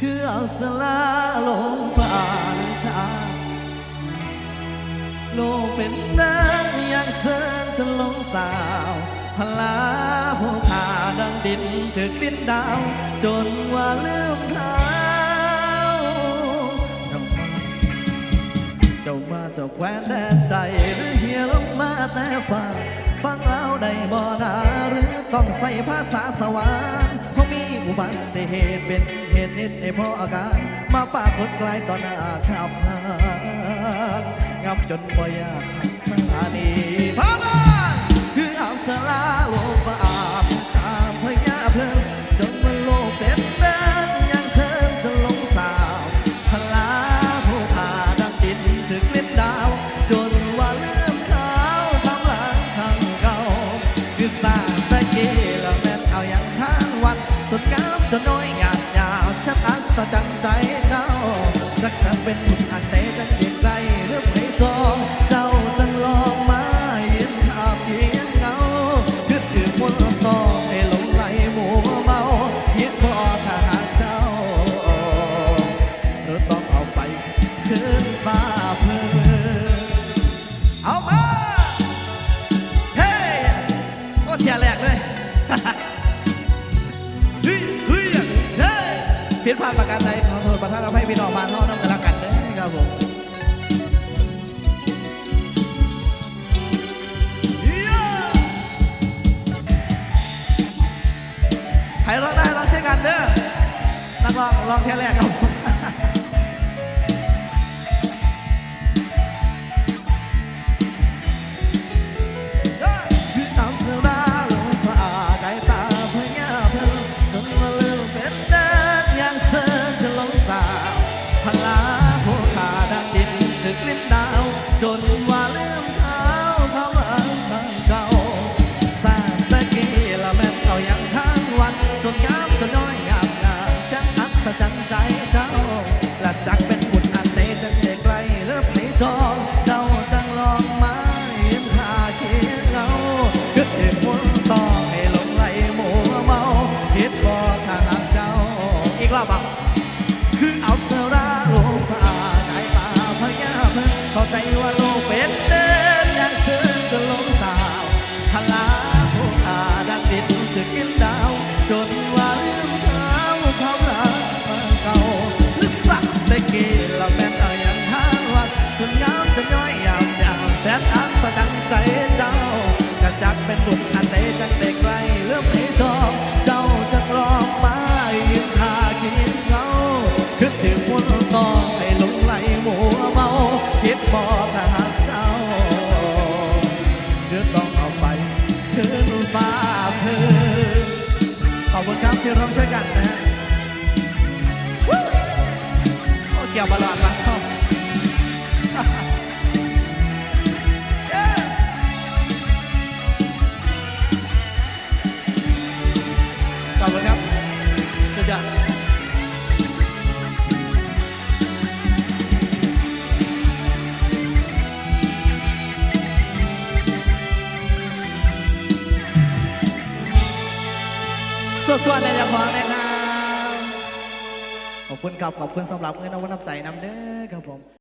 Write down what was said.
คือเอาสลาลงผ่านทางโลกเป็นนางยังเสินจนลงสาวพลาผู้ขาดังดินถึกดินดาว จนว่าลืมเท้าเจ้ามาเจ้ามาเจ้าแควนแดนใดหรือเฮียลงมาแต่ฟ้าฟังแล้วได้บ่นาหรือต้องใส่ภาษาสวรรค์เพรามีอุบัติเหตุเป็นเตุนิ ดให้พออาการ มาปรากฏกลต่อหน้าชาวพานงับจนบ่อยากทางนี ทียแรกเลยเฮ้ยเฮ้ยเฮ้ยผิดพลาดประการใดขอโทษประทานอภัยพี่น้องบ้านห้องน้ำกันละกันเด้อครับผมใครร้องได้ร้องเช่นกันเด้อนักร้องร้องแค่แรกครับ อีกรอบอะคือเอาเธอรั คุณครับที่ร่วมช่วยกันนะฮะโอ้เกี่ยวบอลลอนมาเข้าเย้ขอบคุณครับ สวัสดีเจ้าของนะครับขอบคุณครับขอบคุณสำหรับเงินเอาไว้น้ำใจนำเด้อครับผม